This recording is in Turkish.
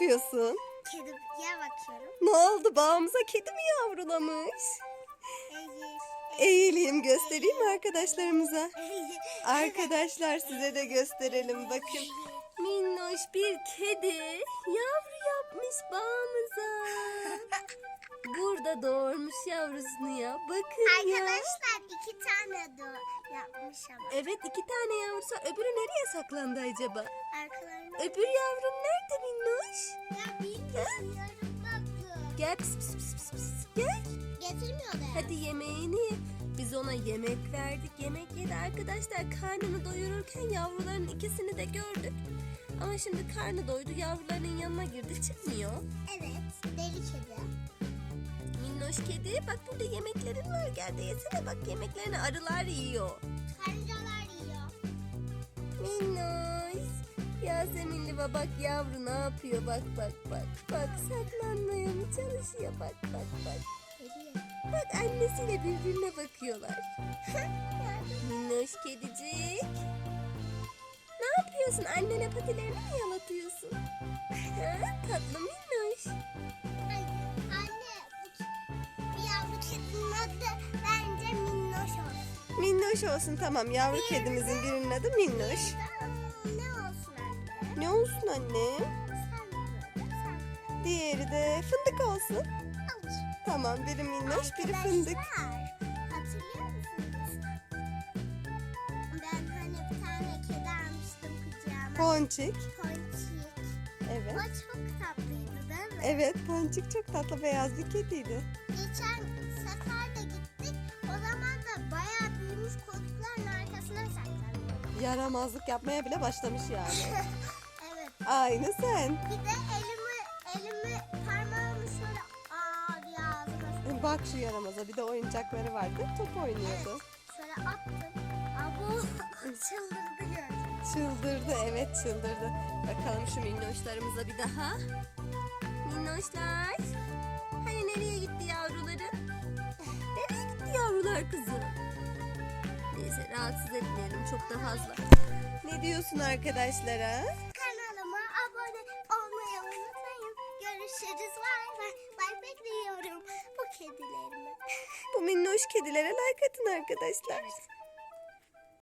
yapıyorsun? Kediye bakıyorum. Ne oldu? Bağımıza kedi mi yavrulamış? Eğil. Eğileyim göstereyim mi arkadaşlarımıza? Arkadaşlar size de gösterelim bakın. Minnoş bir kedi yavru yapmış bağımıza. Burada doğurmuş yavrusunu ya. Bakın ya. Arkadaşlar iki tane de yapmış ama. Evet iki tane yavrusu. Öbürü nereye saklandı acaba? Arkalarında. Öbür yavrum nerede Minnoş? Ya bilmiyorum baktım. Gel pis pis pis pis pis. Gel. Getirmiyor da. Hadi yemeğini ye. Biz ona yemek verdik. Yemek yedi arkadaşlar. Karnını doyururken yavruların ikisini de gördük. Ama şimdi karnı doydu. Yavruların yanına girdi. Çıkmıyor. Evet. Deli kedi. Minnoş kedi. Bak burada yemeklerin var. Gel de yesene. Bak yemeklerini arılar yiyor. Karıncalar Yaseminli babak yavru ne yapıyor? Bak bak bak. Bak saklanmaya mı çalışıyor? Bak bak bak. Bak annesiyle birbirine bakıyorlar. Minnoş kedicik. Ne yapıyorsun? Annene patilerini mi yalatıyorsun? Ha, tatlı minnoş. Ay, Anne bu yavru kedinin adı bence Minnoş olsun. Minnoş olsun tamam. Yavru kedimizin birinin adı Minnoş. Anne? Ne olsun anne? Diğeri de fındık olsun. Tamam biri minnoş biri fındık. Hatırlıyor musunuz? Ben hani bir tane kedi almıştım kucağıma. Ponçik. Ponçik. Evet. O çok tatlıydı değil mi? Evet Ponçik çok tatlı beyaz bir kediydi. Geçen sefer de gittik. O zaman da bayağı büyümüş koltukların arkasına saklanıyordu. Yaramazlık yapmaya bile başlamış yani. evet. Aynı sen. Bir de elimi elimi parmağımı şöyle diye ağzıma Bak şu yaramaza bir de oyuncakları vardı. Top oynuyordu. şöyle attım. Abo çıldırdı gördüm. Çıldırdı evet çıldırdı. Bakalım şu minnoşlarımıza bir daha. Minnoşlar. Hani nereye gitti yavruları? Nereye gitti yavrular kızım? Neyse rahatsız etmeyelim çok da fazla. Ne diyorsun arkadaşlara? Bekliyorum bu minnoş kedilere like atın arkadaşlar.